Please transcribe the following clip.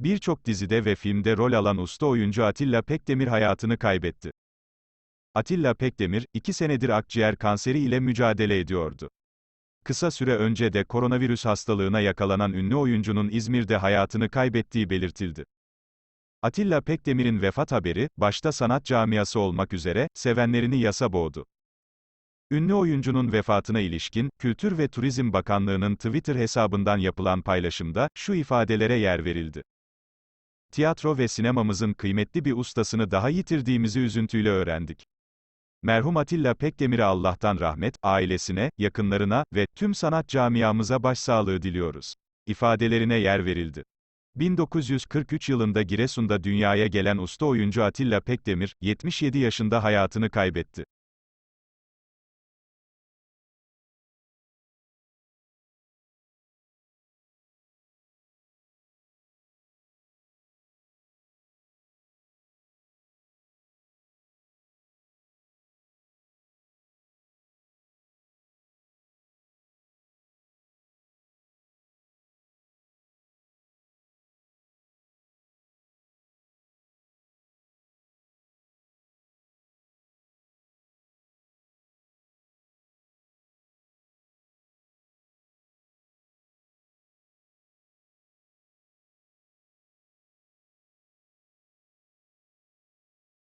Birçok dizide ve filmde rol alan usta oyuncu Atilla Pekdemir hayatını kaybetti. Atilla Pekdemir, iki senedir akciğer kanseri ile mücadele ediyordu. Kısa süre önce de koronavirüs hastalığına yakalanan ünlü oyuncunun İzmir'de hayatını kaybettiği belirtildi. Atilla Pekdemir'in vefat haberi, başta sanat camiası olmak üzere, sevenlerini yasa boğdu. Ünlü oyuncunun vefatına ilişkin, Kültür ve Turizm Bakanlığı'nın Twitter hesabından yapılan paylaşımda, şu ifadelere yer verildi. Tiyatro ve sinemamızın kıymetli bir ustasını daha yitirdiğimizi üzüntüyle öğrendik. Merhum Atilla Pekdemir'e Allah'tan rahmet, ailesine, yakınlarına ve tüm sanat camiamıza başsağlığı diliyoruz. İfadelerine yer verildi. 1943 yılında Giresun'da dünyaya gelen usta oyuncu Atilla Pekdemir, 77 yaşında hayatını kaybetti.